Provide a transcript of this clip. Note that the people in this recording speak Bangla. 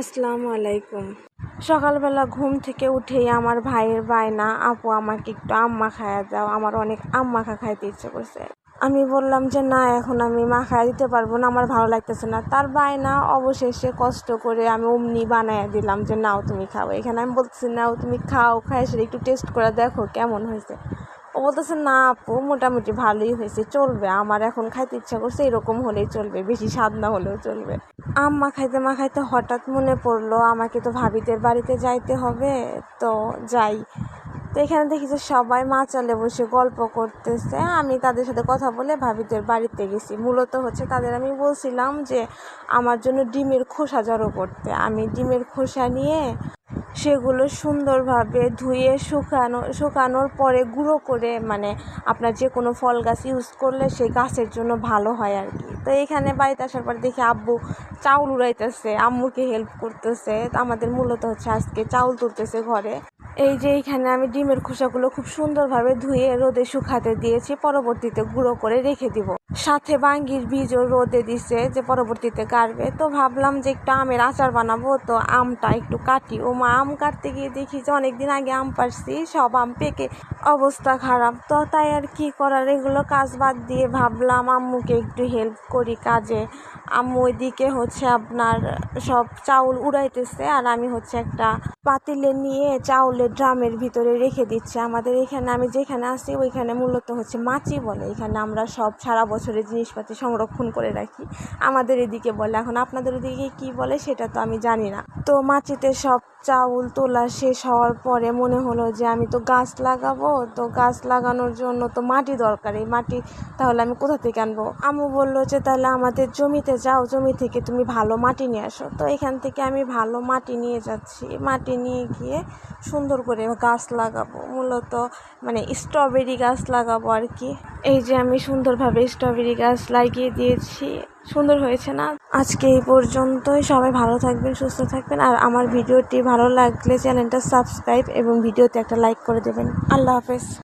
আসসালামু আলাইকুম। সকালবেলা ঘুম থেকে উঠেই আমার ভাইয়ের বায়না, আপু, আমাকে একটু আম মাখায়া দাও। আমার অনেক আম মাখা খাইতে ইচ্ছে করছে। আমি বললাম যে, না, এখন আমি মাখায়া দিতে পারব না, আমার ভালো লাগতেছে না। তার বায়না অবশেষে কষ্ট করে আমি অমনি বানায়া দিলাম যে, নাও, তুমি খাও। এখানে আমি বলতেছি, নাও, তুমি খাও খাই সেটা একটু টেস্ট করে দেখো কেমন হয়েছে। ও বলতেছে, না, আপু, মোটামুটি ভালোই হয়েছে, চলবে। আমার এখন খাইতে ইচ্ছা করছে, এরকম হলেই চলবে, বেশি স্বাদ না হলেও চলবে। আম মাখাইতে মাখাইতে হঠাৎ মনে পড়ল, আমাকে তো ভাবিদের বাড়িতে যাইতে হবে, তো যাই। তো এখানে দেখি যে সবাই মাচালে বসে গল্প করতেছে। আমি তাদের সাথে কথা বলে ভাবিদের বাড়িতে গেছি। মূলত হচ্ছে তাদের আমি বলছিলাম যে, আমার জন্য ডিমের খোসা জড়ো করতে। আমি ডিমের খোসা নিয়ে সেগুলো সুন্দরভাবে ধুয়ে শুকানো, শুকানোর পরে গুঁড়ো করে মানে আপনার যে কোনো ফল গাছ ইউজ করলে সেই গাছের জন্য ভালো হয় আর কি। তো এখানে বাড়িতে আসার পর দেখি আব্বু চাউল উড়াইতেছে, আম্মুকে হেল্প করতেছে। আমাদের মূলত হচ্ছে আজকে চাউল তুলতেছে ঘরে। এই যে এইখানে আমি ডিমের খোসাগুলো খুব সুন্দরভাবে ধুয়ে রোদে শুকাতে দিয়েছি, পরবর্তীতে গুঁড়ো করে রেখে দিব। সাথে বাঙ্গির বীজও রোদে দিছে যে পরবর্তীতে কাটবে। তো ভাবলাম যে একটু আমের আচার বানাবো, তো আমটা একটু কাটি। ও মা, আম কাটতে গিয়ে দেখি যে অনেকদিন আগে আম পারছি, সব আম পেকে অবস্থা খারাপ। তো তাই আর কি করার, এগুলো কাজ বাদ দিয়ে ভাবলাম আম্মুকে একটু হেল্প করি কাজে। আম্মু ওইদিকে হচ্ছে আপনার সব চাউল উড়াইতেছে, আর আমি হচ্ছে একটা পাতিলে নিয়ে চাউলের ড্রামের ভিতরে রেখে দিচ্ছে। আমাদের এখানে, আমি যেখানে আসি ওইখানে মূলত হচ্ছে মাছি বলে। এখানে আমরা সব সারা বছরের জিনিসপাতি সংরক্ষণ করে রাখি। আমাদের এদিকে বলে। এখন আপনাদের ওদিকে কি বলে সেটা তো আমি জানি না। তো মাচিতে সব চাউল তোলা শেষ হওয়ার পরে মনে হলো যে আমি তো গাছ লাগাবো, তো গাছ লাগানোর জন্য তো মাটি দরকার। এই মাটি তাহলে আমি কোথা থেকে আনব? আম্মু বলল যে তাহলে আমাদের জমিতে যাও, জমি থেকে তুমি ভালো মাটি নিয়ে আসো। তো এখান থেকে আমি ভালো মাটি নিয়ে যাচ্ছি। মাটি নিয়ে গিয়ে সুন্দর করে গাছ লাগাবো। মূলত মানে স্ট্রবেরি গাছ লাগাবো আর কি। এই যে আমি সুন্দরভাবে স্ট্রবেরি গাছ লাগিয়ে দিয়েছি। সুন্দর হয়েছে না। আজকে এই পর্যন্তই। সবাই ভালো থাকবেন, সুস্থ থাকবেন। আর আমার ভিডিওটি ভালো লাগলে চ্যানেলটা সাবস্ক্রাইব এবং ভিডিওতে একটা লাইক করে দেবেন। আল্লাহ হাফেজ।